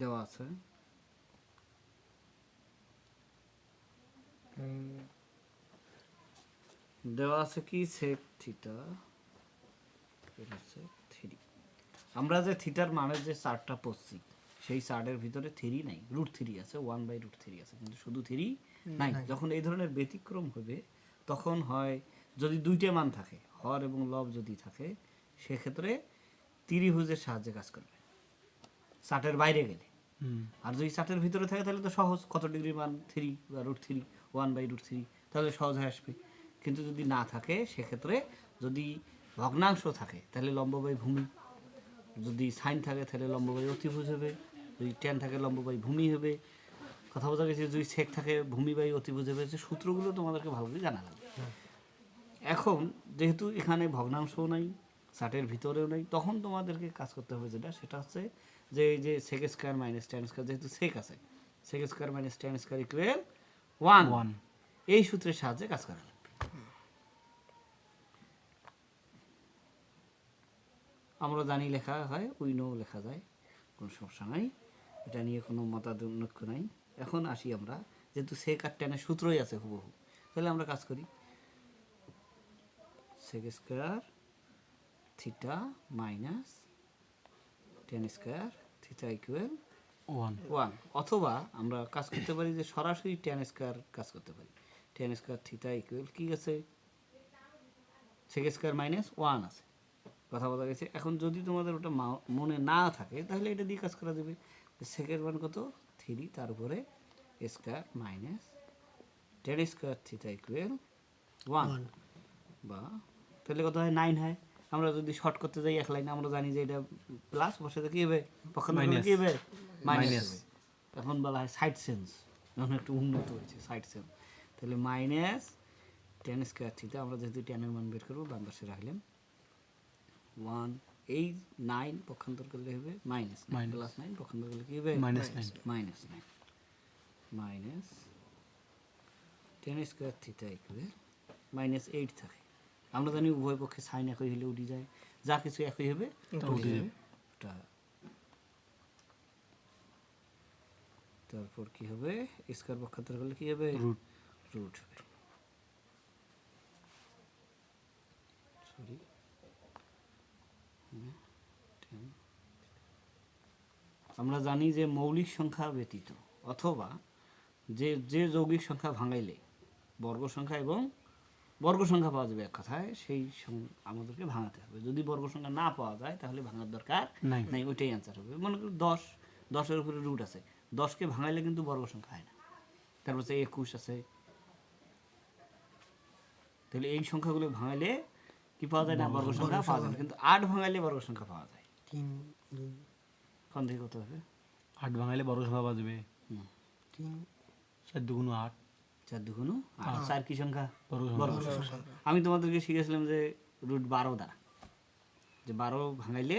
দেওয়া আছে। দেওয়া আছে কি? সেক থিটা থ্রি আমরা যে থিটার মানের যে চার্টটা পড়ছি সেই চার্টের ভিতরে থ্রি নাই রুট থ্রি আছে ওয়ান বাই রুট থ্রি আছে কিন্তু শুধু থ্রি নাই। যখন এই ধরনের ব্যতিক্রম হবে তখন হয় যদি দুইটা মান থাকে হর এবং লব যদি থাকে সেক্ষেত্রে তিরিভুজের সাহায্যে কাজ করবে। চার্টের বাইরে গেলে। আর যদি চার্টের ভিতরে থাকে তাহলে তো সহজ। কত ডিগ্রি মান থ্রি বা root three one by root three তাহলে সহজ হয়ে আসবে। কিন্তু যদি না থাকে সেক্ষেত্রে যদি ভগ্নাংশ থাকে তাহলে লম্ব বাই ভূমি। যদি সাইন থাকে তাহলে লম্ব বাই অতিভুজ হবে। যদি টেন থাকে লম্ব বাই ভূমি হবে। কথা বোঝা গেছে যদি সেক থাকে ভূমি বাই অতিভুজ হবে। যে সূত্রগুলো তোমাদেরকে ভালো করে জানা লাগবে। এখন যেহেতু এখানে ভগ্নাংশও নাই চার্টের ভিতরেও নেই তখন তোমাদেরকে কাজ করতে হবে যেটা সেটা হচ্ছে যে এই যে sec square minus tan square যেহেতু সেক আছে sec square minus tan square equal one one এই সূত্রের সাহায্যে কাজ করা লাগবে আমরা জানি লেখা হয় উইনো লেখা যায় কোনো সমস্যা নাই। এটা নিয়ে কোনো মতানৈক্য নাই। এখন আসি আমরা যেহেতু সেক আর টেনের সূত্রই আছে হুবহু তাহলে আমরা কাজ করি। Sec square theta minus tan square theta equal one one অথবা আমরা কাজ করতে পারি যে সরাসরি টেন স্কোয়ার কাজ করতে পারি। টেন স্কোয়ার থিটা ইকুয়াল কি আছে? সেক স্কোয়ার মাইনাস ওয়ান আছে। কথা বলা গেছে। এখন যদি তোমাদের ওটা মনে না থাকে তাহলে এটা দিয়ে কাজ করা যাবে। সেকেন্ড ওয়ান কত? থ্রি তার উপরে square minus tan square theta equal one বা তাহলে কত হয়? নাইন হয়। আমরা যদি শর্ট করতে যাই এক লাইনে আমরা জানি যে এটা প্লাস বসাতে কি হবে? পক্ষান্তর কি হবে? মাইনাস এখন বলা হয় সাইড সেন্স এখন একটু উন্নত হয়েছে সাইড সেন্স তাহলে মাইনাস টেন স্কোয়ার থিটা আমরা যেহেতু টেনের মান বের করব বাম পাশে রাখলাম। ওয়ান এই নাইন পক্ষান্তর করলে হবে? মাইনাস. প্লাস নাইন পক্ষান্তর করলে কি হবে? Minus nine. Minus nine minus tan square theta equal minus eight থাকে। আমরা জানি উভয় পক্ষে সাইন একই হলে উঠে যায়। যা কিছু একই হবে তারপর কি হবে? স্কোয়ার পক্ষান্তর করলে কি হবে? রুট। রুট হবে। সরি আমরা জানি যে মৌলিক সংখ্যা ব্যতীত অথবা যে যে যৌগিক সংখ্যা ভাঙাইলে বর্গ সংখ্যা এবং বর্গ সংখ্যা পাওয়া যাবে এক কথায় সেই আমাদেরকে ভাঙাতে হবে। যদি বর্গ সংখ্যা না পাওয়া যায় তাহলে ভাঙার দরকার নাই। ওইটাই অ্যান্সার হবে। মনে করি দশ দশের উপরে রুট আছে। দশকে ভাঙাইলে কিন্তু বর্গ সংখ্যা হয় না। তারপর হচ্ছে একুশ আছে। তাহলে এই সংখ্যাগুলো ভাঙাইলে কি পাওয়া যায় না? বর্গ সংখ্যা পাওয়া যায় কিন্তু আট ভাঙাইলে বর্গ সংখ্যা পাওয়া যায়। তিন দুই। কত হবে? আট ভাঙাইলে বড় সংখ্যা বাজবে হুম। তিন চার দুগুণ আট। চার দুগুণ আট চার কি সংখ্যা? আমি তোমাদেরকে শিখেছিলাম যে রুট বারো দ্বারা। যে বারো ভাঙাইলে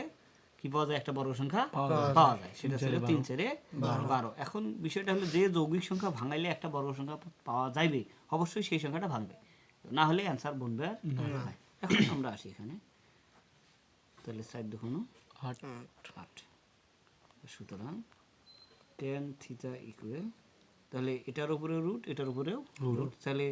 কি পাওয়া যায়? একটা বর্গ সংখ্যা পাওয়া যায়। সেটা ছিল তিন চারে বারো। এখন বিষয়টা হলো যে যৌগিক সংখ্যা ভাঙাইলে একটা বর্গ সংখ্যা পাওয়া যাবে অবশ্যই সেই সংখ্যাটা ভাঙবে। না হলে অ্যান্সার বনবে আর এখন আমরা আসি এখানে। তাহলে চার দুগুণ আট। আট। সুতরাং টেন থিটা ইকুয়াল তাহলে এটার উপরেও রুট এটার উপরেও রুট তাহলে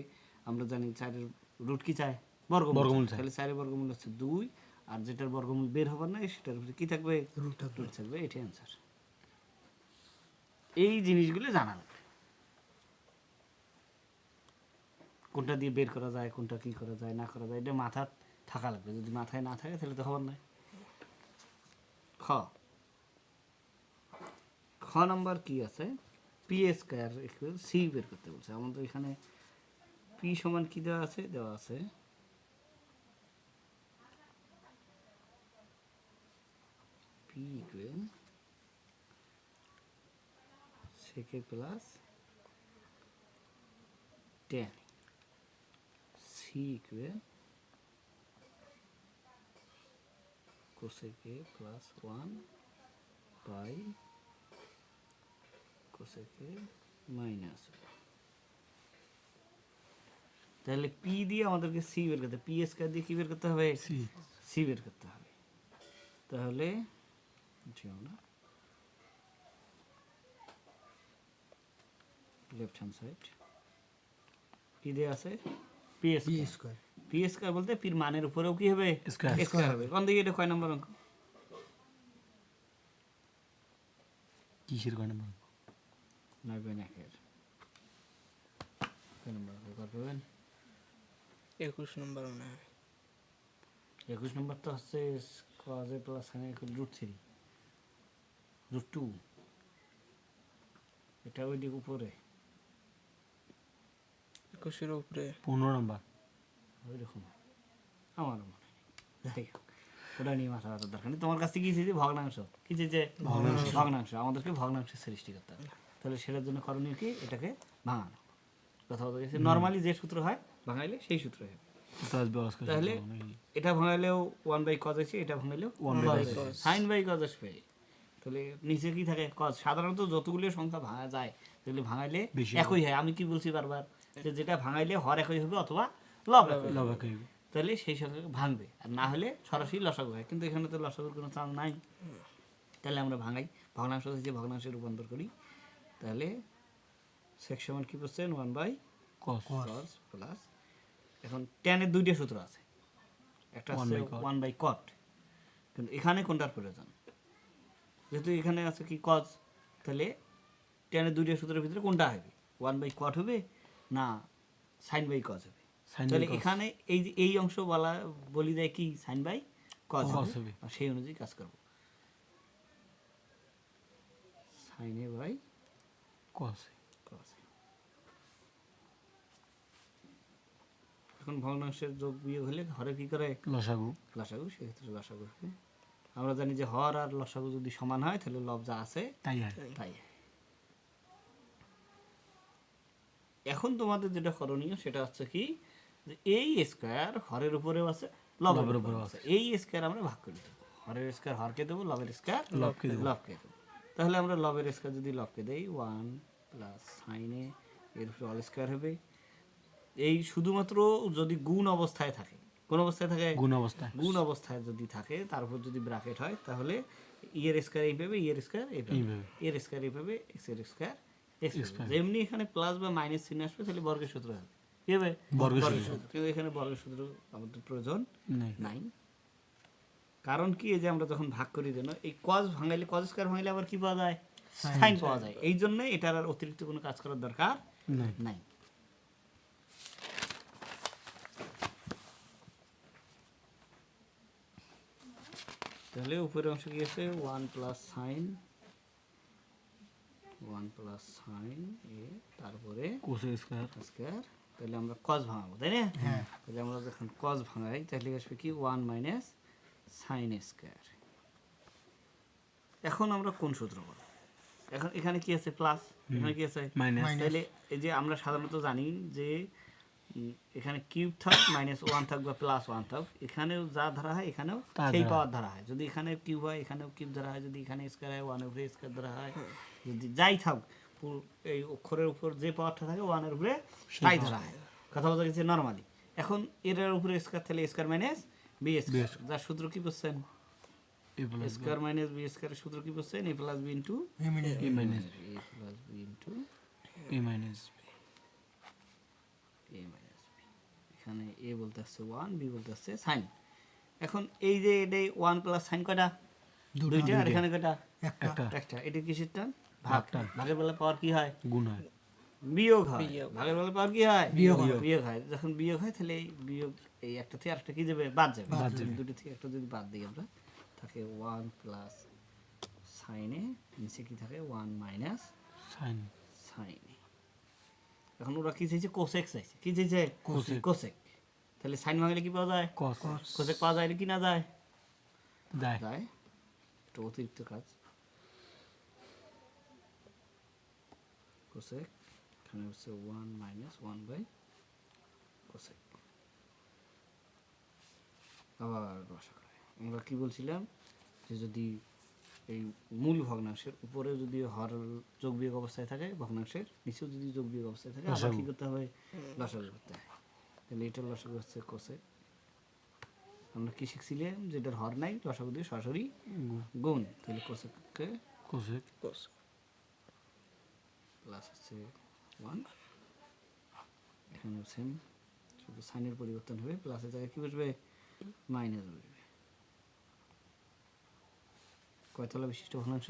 আমরা জানি চারের রুট কি চায়? বর্গমূল। তাহলে চারের বর্গমূল হচ্ছে দুই আর যেটার বর্গমূল বের হবার নাই সেটার উপরে কি থাকবে? রুট থাকবে। রুট থাকবে এটাই অ্যান্সার এই জিনিসগুলো জানা লাগবে। কোনটা দিয়ে বের করা যায় কোনটা কি করা যায় না করা যায় এটা মাথা থাকা লাগবে। যদি মাথায় না থাকে তাহলে তো হবার নাই। খ। খ নাম্বার কি আছে? পি স্কোয়ার ইকুয়াল সি বের করতে বলছে। আমাদের এখানে পি সমান কি দেওয়া আছে? দেওয়া আছে। পি ইকুয়াল সেকে plus tan C equal cosec plus one by কোসেকে মাইনাস তাহলে পি দিয়ে আমাদেরকে সি বের করতে পি স্কোয়ার দিয়ে কি বের করতে হবে সি সি বের করতে হবে তাহলে জি আমরা লেফট হ্যান্ড সাইড কি দেওয়া আছে পিএস বি স্কোয়ার পি স্কোয়ার বলতে পির মানের উপরেও কি হবে Square. স্কোয়ার হবে কোন দিকে এটা কয় নম্বর অঙ্ক কিসের কারণে বলব? নয় পয়েন্ট একের নম্বর কর পাবেন একুশ নম্বর মনে হয় একুশ নম্বর তো হচ্ছে cos A plus sine root three root two এটা ওই দিক উপরে। একুশের উপরে। পনেরো নম্বর ওই রকম আমার মনে যাই হোক ওটা নিয়ে মাথা ব্যথার দরকার নেই। তোমার কাছ থেকে কি চেয়েছে ভগ্নাংশ। কি চেয়েছে ভগ্নাংশ। আমাদেরকে ভগ্নাংশের সৃষ্টি করতে হবে। তাহলে সেটার জন্য করণীয় কি? এটাকে ভাঙানো। কথা বলতে গেছে নর্মালি যে সূত্র হয় ভাঙাইলে সেই সূত্র তাহলে এটা ভাঙাইলেও ওয়ান বাই কজ আছে এটা ভাঙাইলেও one by sine by cos আসবে। তাহলে নিচে কি থাকে? কজ সাধারণত যতগুলো সংখ্যা ভাঙা যায় সেগুলি ভাঙাইলে একই হয়। আমি কি বলছি বারবার? যে যেটা ভাঙাইলে হর একই হবে অথবা লব একই হবে। তাহলে সেই সংখ্যা ভাঙবে। আর না হলে সরাসরি লসাগু হয়। কিন্তু এখানে তো লসাগুর কোনো চান্স নাই। তাহলে আমরা ভাঙাই। ভগ্নাংশ থেকে ভগ্নাংশে রূপান্তর করি। তাহলে সেক্স সমান কি করছেন ওয়ান বাই কস প্লাস এখন টেনের দুইটা সূত্র আছে। একটা আছে ওয়ান বাই কট কিন্তু এখানে কোনটার প্রয়োজন? যেহেতু এখানে আছে কি কজ তাহলে টেনের দুইটা সূত্রের ভিতরে কোনটা হবে? ওয়ান বাই কট হবে না সাইন বাই কজ হবে? তাহলে এখানে এই যে এই অংশ বলা বলি দেয় কি সাইন বাই কজ হবে? হবে। সেই অনুযায়ী কাজ করব। সাইনে বাই কস এখন ভগ্নাংশের যোগ বিয়োগ হলে হরে কি করে? লসাগু। লসাগু সেক্ষেত্রে লসাগু। আমরা জানি যে হর আর লসাগু যদি সমান হয় তাহলে লব যা আছে তাই তাই এখন তোমাদের যেটা করণীয় সেটা হচ্ছে কি? যে এই স্কোয়ার হরের উপরেও আছে লবের উপরেও আছে। এই স্কোয়ার আমরা ভাগ করে দেবো। হরের স্কোয়ার হরকে দেবো লবের স্কোয়ার লবকে দেবো। লবকে দেবো। তাহলে আমরা লবের স্কোয়ার যদি লবকে দেই ওয়ান প্লাস সাইনে এর উপরে অল স্কোয়ার হবে। এই শুধুমাত্র যদি গুণ অবস্থায় থাকে কোন অবস্থায় থাকে? গুণ অবস্থায়। গুণ অবস্থায় যদি থাকে তারপর যদি ব্র্যাকেট হয় তাহলে ইয়ের স্কোয়ার এইভাবে ইয়ের স্কোয়ার এইভাবে। এর স্কোয়ার এইভাবে এক্সের স্কোয়ার এক্স যেমনি এখানে প্লাস বা মাইনাস চিহ্ন আসবে তাহলে বর্গের সূত্র হবে। কি হবে? বর্গের সূত্র। কিন্তু এখানে বর্গের সূত্র আমাদের প্রয়োজন নাই। কারণ কি এই যে আমরা যখন ভাগ করি যেন এই কজ ভাঙাইলে কজ স্কোয়ার ভাঙাইলে আবার কি পাওয়া যায়? সাইন পাওয়া যায়। এই জন্য এটার আর অতিরিক্ত কোনো কাজ করার দরকার নাই। তাহলে উপরের অংশ কি আছে? One plus sine one plus sine A তারপরে স্কয়ার স্কোয়ার তাহলে আমরা কজ ভাঙাবো তাই না? তাহলে আমরা যখন কজ ভাঙাই তাহলে আসবে কি? ওয়ান মাইনাস সাইন স্কোয়ার এখন আমরা কোন সূত্র করব এখন এখানে কি আছে প্লাস এখানে কি আছে? মাইনাস তাহলে এই যে আমরা সাধারণত জানি যে এখানে কিউব থাক মাইনাস ওয়ান থাক বা প্লাস ওয়ান থাক এখানেও যা ধরা হয় এখানেও সেই পাওয়ার ধরা হয়। যদি এখানে কিউব হয় এখানেও কিউব ধরা হয় যদি এখানে স্কোয়ার হয় ওয়ানের উপরে স্কোয়ার ধরা হয় যদি যাই থাক পুরো এই অক্ষরের উপর যে পাওয়ারটা থাকে ওয়ানের উপরে তাই ধরা হয়। কথা বলতে গেছে নর্মালি এখন এর উপরে স্কোয়ার তাহলে স্কোয়ার মাইনাস বি স্কোয়ার যার সূত্র কি বলছেন এ মাইনাস বি স্কোয়ারের সূত্র কি বলছেন A plus B into A minus A plus B into A minus A minus B এখানে এ বলতে আসছে ওয়ান বি বলতে আসছে সাইন এখন এই যে এটাই ওয়ান প্লাস সাইন কয়টা? দুইটা আর এখানে একটা। একটা এটা কিসের টান ভাগ ভাগের বেলা পাওয়ার কি হয়? গুণ হয়। বিয়োগ হয়। ভাগের বেলা পাওয়ার কি হয়? বিয়োগ বিয়োগ হয়। যখন বিয়োগ হয় তাহলে এই বিয়োগ এই একটা থেকে আরেকটা কি যাবে? বাদ যাবে। দুটো থেকে একটা যদি বাদ দিই আমরা থাকে ওয়ান প্লাস সাইনে নিচে কি থাকে? ওয়ান মাইনাস সাইন সাইনে এখন ওরা কি চাইছে? কোসেক চাইছে। কি চাইছে? কোসেক তাহলে সাইন ভাঙলে কি পাওয়া যায়? কোসেক পাওয়া যায় কি না যায়? যায়। একটু অতিরিক্ত কাজ। কোসেক এখানে হচ্ছে one minus one by cosec আবার রসা করে। আমরা কি বলছিলাম? যে যদি এই মূল ভগ্নাংশের উপরে যদি হর যোগ বিয়োগ অবস্থায় থাকে ভগ্নাংশের নিচেও যদি যোগ বিয়োগ অবস্থায় থাকে আবার কি করতে হবে? লসাগু করতে হয়। তাহলে এটা লসাগু হচ্ছে কোসেক আমরা কি শিখছিলাম? যেটার হর নাই লসাগু দিয়ে সরাসরি গুণ। তাহলে কোসেককে কোসে কোস প্লাস হচ্ছে ওয়ান এখানেও সেম শুধু সাইনের পরিবর্তন হবে প্লাসের জায়গায় কি বসবে? মাইনাস বসবে। কয়তলা বিশিষ্ট ভগ্নাংশ।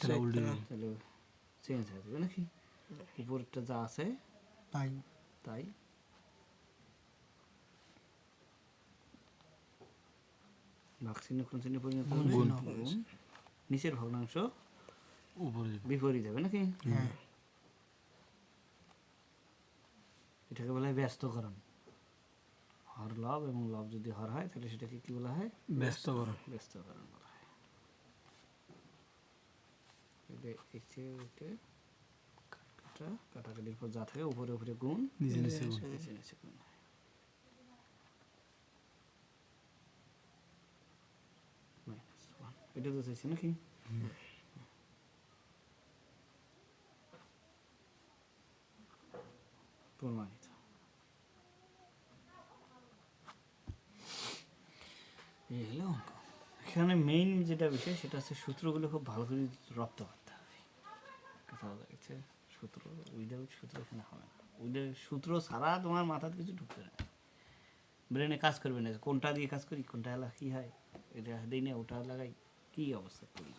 তাহলে চেঞ্জ হয়ে যাবে নাকি? উপরটা যা আছে তাই। তাই। ভাগচিহ্ন কোন চিহ্নে পরিণত হবে? গুণ। গুণ। নিচের ভগ্নাংশ বিপরীত হবে নাকি? হ্যাঁ। এটাকে বলা হয় ব্যস্তকরণ। হর লব এবং লব যদি হর হয় তাহলে সেটাকে কি বলা হয়? ব্যস্ত করো ব্যস্তকরণ বলা হয়। কাটাকাটির পর যা থাকে উপরে উপরে গুণ। নিচে নিচে গুণ. এটা তো চাইছে নাকি? প্রমাণিত। এই হলো অঙ্ক এখানে মেইন যেটা বিষয়, সেটা হচ্ছে সূত্রগুলো খুব ভালো করে রপ্ত করতে হবে। কথা বলা গেছে সূত্র উইদাউট সূত্র এখানে হবে না। উইদাউট সূত্র ছাড়া তোমার মাথাতে কিছু ঢুকবে না। ব্রেনে কাজ করবে না, কোনটা দিয়ে কাজ করি, কোনটা কী হয়, এটা দিই না ওটা লাগাই, কী অবস্থা করি?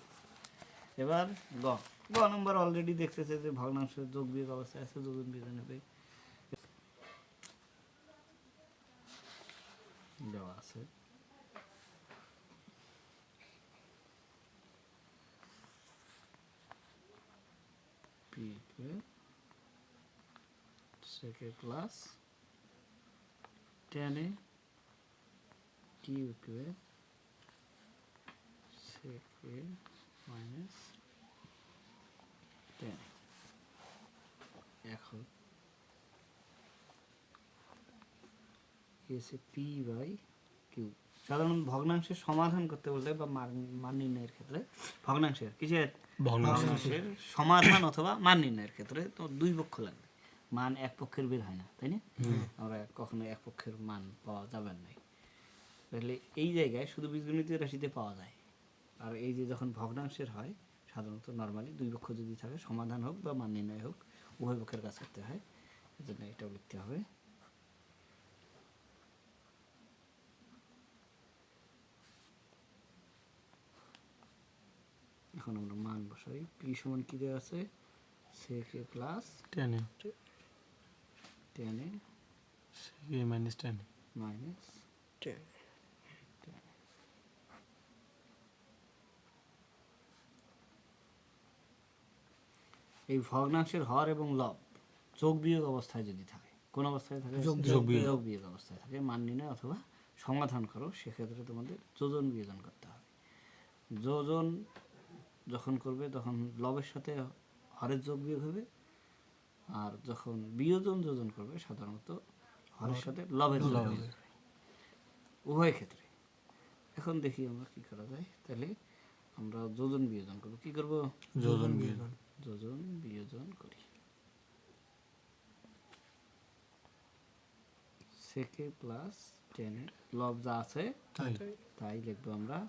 এবার গ। গ নম্বর অলরেডি দেখতেছে যে ভগ্নাংশ যোগ বিয়োগ অবস্থায় আছে যোজন বিয়োজন হবে। দেওয়া আছে। ইকুয়াল সেকে plus tan A Q equal সেকে মাইনাস টেন এখন. আছে পি বাই কিউ সাধারণ ভগ্নাংশের সমাধান করতে বলতে বা মান নির্ণয়ের ক্ষেত্রে ভগ্নাংশের কিসের? ভগ্নাংশের। সমাধান অথবা মান নির্ণয়ের ক্ষেত্রে তো দুই পক্ষ লাগবে। মান এক পক্ষের বের হয় না তাই না? আমরা কখনো এক পক্ষের মান পাওয়া যাবে না। তাহলে এই জায়গায় শুধু বীজগণিতীয় রাশিতে পাওয়া যায়। আর এই যে যখন ভগ্নাংশের হয় সাধারণত নর্মালি দুই পক্ষ যদি থাকে সমাধান হোক বা মান নির্ণয় হোক উভয় পক্ষের কাজ করতে হয়। এজন্য এটাও লিখতে হবে। এখন আমরা মান বসাই। পি সমান কি দেওয়া আছে? সেক এ প্লাস টেনে tan A. A minus tan minus tan এই ভগ্নাংশের হর এবং লব যোগ বিয়োগ অবস্থায় যদি থাকে কোন অবস্থায় থাকে? যোগ বিয়োগ। বিয়োগ অবস্থায় থাকে। মান নির্ণয় অথবা সমাধান করো। সেক্ষেত্রে তোমাদের যোজন বিয়োজন করতে হবে। যোজন যখন করবে তখন লবের সাথে হরের যোগ বিয়োগ হবে। আর যখন বিয়োজন যোজন করবে সাধারণত হরের সাথে লবের যোগ হবে। উভয় ক্ষেত্রে। এখন দেখি আমরা কি করা যায়। তাহলে আমরা যোজন বিয়োজন করব। কি করব? যোজন বিয়োজন। যোজন বিয়োজন করি। সেকে প্লাস টেন লব যা আছে তাই। তাই লিখব আমরা।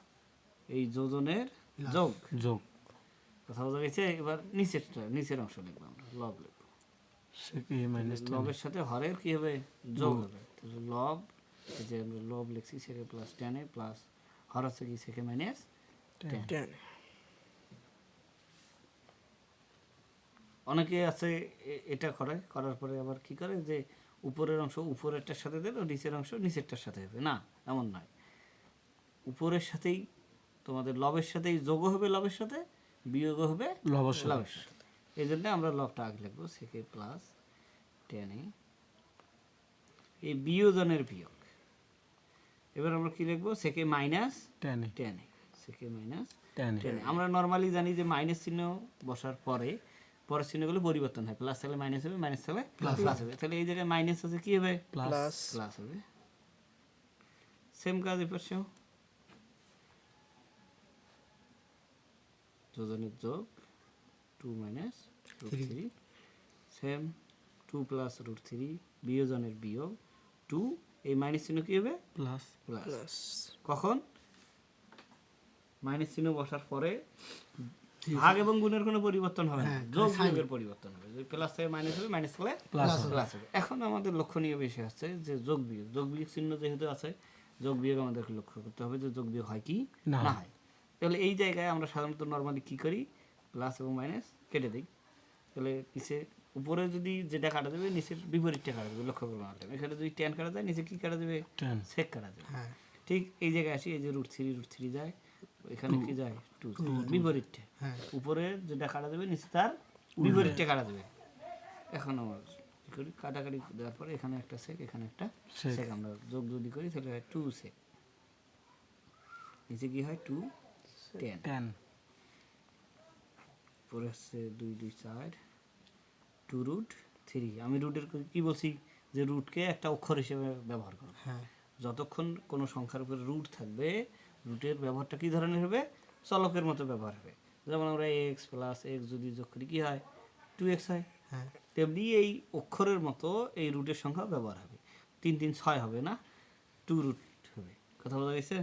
এই যোজনের যোগ। যোগ। কথা বোঝা গেছে এবার নিচেরটা নিচের অংশ লিখব আমরা লব লিখব। লবের সাথে হরের কি হবে? যোগ হবে। লব যে আমরা লব লিখছি প্লাস টেনে প্লাস হর কি সেকে মাইনাস টেন টেন অনেকে আছে এটা করে করার পরে আবার কি করে যে উপরের অংশ উপরেরটার সাথে দিল নিচের অংশ নিচেরটার সাথে হবে না এমন নয়। উপরের সাথেই তোমাদের লবের সাথেই যোগ হবে লবের সাথে বিয়োগ হবে লবের সাথে। লবের সাথে। এই জন্য আমরা লবটা আগে লিখব সেকে প্লাস টেনে এই বিয়োজনের বিয়োগ। এবার আমরা কি লিখব? সেকে মাইনাস টেনে টেনে সেকে মাইনাস টেনে আমরা নর্মালি জানি যে মাইনাস চিহ্ন বসার পরে পরের চিহ্নগুলো পরিবর্তন হয়। প্লাস থাকলে মাইনাস হবে মাইনাস থাকলে প্লাস হবে। তাহলে এই জায়গায় মাইনাস আছে কি হবে? প্লাস প্লাস প্লাস হবে। সেম কাজ এ পাশেও যোজনের যোগ two minus root three same two plus root three বিয়োজনের বিয়োগ টু এই মাইনাস চিহ্ন কি হবে? প্লাস প্লাস কখন? মাইনাস চিহ্ন বসার পরে ভাগ এবং গুণের কোনো পরিবর্তন হবে না। হ্যাঁ, যোগ। বিয়োগের পরিবর্তন হবে। যদি প্লাস থেকে মাইনাস হবে মাইনাস হলে প্লাস প্লাস হবে। এখন আমাদের লক্ষণীয় বিষয় হচ্ছে যে যোগ বিয়োগ। যোগ বিয়োগ চিহ্ন যেহেতু আছে যোগ বিয়োগ আমাদেরকে লক্ষ্য করতে হবে যে যোগ বিয়োগ হয় কি। না হয়। তাহলে এই জায়গায় আমরা সাধারণত নর্মালি কি করি? প্লাস এবং মাইনাস কেটে দিই। তাহলে নিচে উপরে যদি যেটা কাটা যাবে নিচের বিপরীতটা কাটা যাবে লক্ষ্য করব আমাদের এখানে যদি টেন কাটা যায় নিচে কি কাটা যাবে? টেন সেক কাটা যাবে। হ্যাঁ। ঠিক এই জায়গায় আসি এই যে রুট থ্রি রুট থ্রি যায়। এখানে কি যায়? টু বিপরীতটা। হ্যাঁ। উপরে যেটা কাটা যাবে নিচে তার বিপরীতটা কাটা যাবে। এখন আমার কি করি? কাটাকাটি দেওয়ার পরে এখানে একটা সেক এখানে একটা সেক। সেক আমরা যোগ যদি করি তাহলে হয় টু সেক নিচে কি হয়? টু টেন টেন পরে হচ্ছে দুই দুই চার। টু রুট থ্রি আমি রুটের কি বলছি? যে রুটকে একটা অক্ষর হিসেবে ব্যবহার করো হ্যাঁ। যতক্ষণ কোনো সংখ্যার উপরে রুট থাকবে রুটের ব্যবহারটা কী ধরনের হবে? চলকের মতো ব্যবহার হবে। যেমন আমরা এক্স প্লাস এক্স যদি যোগ করি কী হয়? টু এক্স হয়। হ্যাঁ। তেমনি এই অক্ষরের মতো এই রুটের সংখ্যা ব্যবহার হবে। তিন তিন ছয় হবে না? টু রুট হবে। কথা বলা গেছে?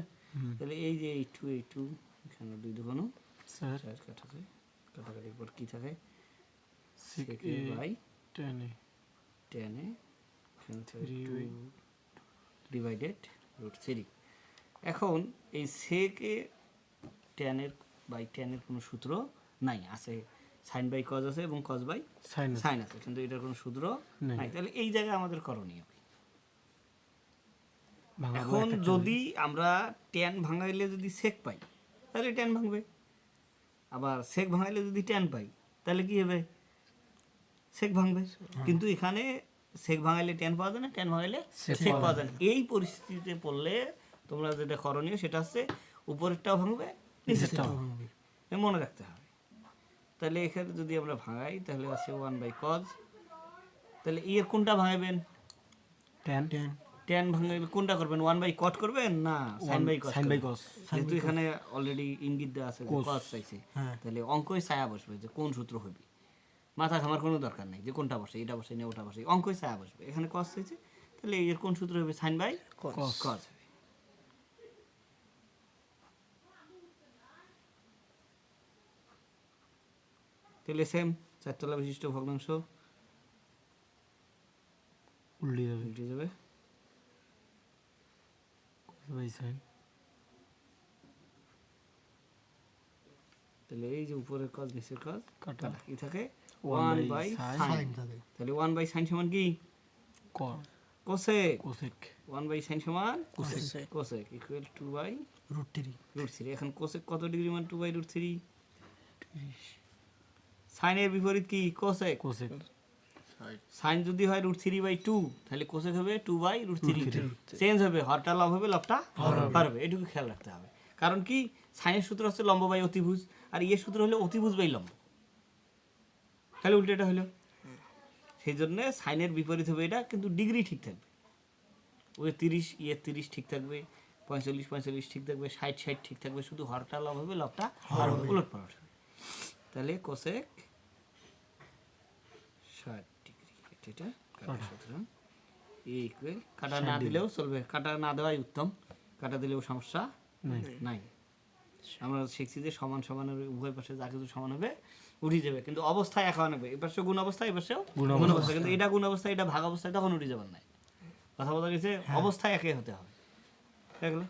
তাহলে এই যে এই টু এই টু এখানে দুই দুগুণ স্যার। চার কাটা যায় কাটাকাটির পর কী থাকে? সেকে বাই টেন টেনে এখানে থাকে Three two divided root three এখন এই সেকে টেনের বাই টেনের কোনো সূত্র নাই আছে। সাইন বাই কজ আছে এবং কজ বাই সাইন সাইন আছে কিন্তু এটার কোনো সূত্র নাই। তাহলে এই জায়গায় আমাদের করণীয় এখন যদি আমরা টেন ভাঙাইলে যদি সেক পাই তাহলে টেন ভাঙবে। আবার সেক ভাঙাইলে যদি টেন পাই তাহলে কি হবে? সেক ভাঙবে। কিন্তু এখানে সেক ভাঙাইলে টেন পাওয়া যায় না টেন ভাঙাইলে সেক পাওয়া যায় না। এই পরিস্থিতিতে পড়লে তোমরা যেটা করণীয় সেটা হচ্ছে উপরেরটাও ভাঙবে নিচেরটাও ভাঙবে। মনে রাখতে হবে। তাহলে এখানে যদি আমরা ভাঙাই তাহলে আছে ওয়ান বাই কজ তাহলে এর কোনটা ভাঙাবেন টেন টেন টেন ভাঙাইলে কোনটা করবেন? ওয়ান বাই কট করবেন না sine by cos sine by cos যেহেতু এখানে অলরেডি ইঙ্গিত দেওয়া আছে কস চাইছে। হ্যাঁ। তাহলে অঙ্কই ছায়া বসবে যে কোন সূত্র হবে মাথা ঘামার কোনো দরকার নেই যে কোনটা বসে এটা বসে না ওটা বসে অঙ্কই ছায়া বসবে। এখানে কস চাইছে তাহলে এর কোন সূত্র হবে সাইন বাই Cos। কস তাহলে সেম চারতলা বিশিষ্ট ভগ্নাংশ। উল্টে যাবে। উল্টে যাবে। বাই সাইন তাহলে এই যে উপরের কাজ নিচের কাজ কাটা কি থাকে? One one by sin। Sine থাকে। তাহলে ওয়ান বাই সাইন সমান কি? Cosec cosec one by sine সমান? Cosec। Cosec equal two by root three root three এখন কোসেক কত ডিগ্রি মান টু বাই রুট থ্রি সাইনের বিপরীত কি? কোসেক কোসেক সাইন যদি হয় রুট থ্রি বাই টু তাহলে কোসেক হবে two by root three change হবে হরটা লব হবে লবটা হর হবে এটুকু খেয়াল রাখতে হবে। কারণ কি? সাইনের সূত্র হচ্ছে লম্ব বাই অতিভুজ আর ইয়ের সূত্র হলো অতিভুজ বাই লম্ব। তাহলে উল্টেটা হলো। সেই জন্য সাইনের বিপরীত হবে এটা কিন্তু ডিগ্রি ঠিক থাকবে। ওই তিরিশ ইয়ে তিরিশ ঠিক থাকবে পঁয়তাল্লিশ পঁয়তাল্লিশ ঠিক থাকবে ষাট ষাট ঠিক থাকবে শুধু হরটা লব হবে লবটা উলট পালট হবে। তাহলে কোসেক ষাট কাটা সুতরাং। ইকুয়াল কাটা না দিলেও চলবে। কাটা না দেওয়াই উত্তম। কাটা দিলেও সমস্যা নাই। আমরা শিখছি যে সমান সমানের উভয় পাশে যা কিছু সমান হবে উঠে যাবে। কিন্তু অবস্থায় এখন হবে এ পাশে গুণ অবস্থা এ পাশেও গুণ অবস্থা। কিন্তু এটা গুণ অবস্থা এটা ভাগ অবস্থায় তখন উঠে যাবার নাই। কথা বলা গেছে অবস্থায় একে হতে হবে। এগুলো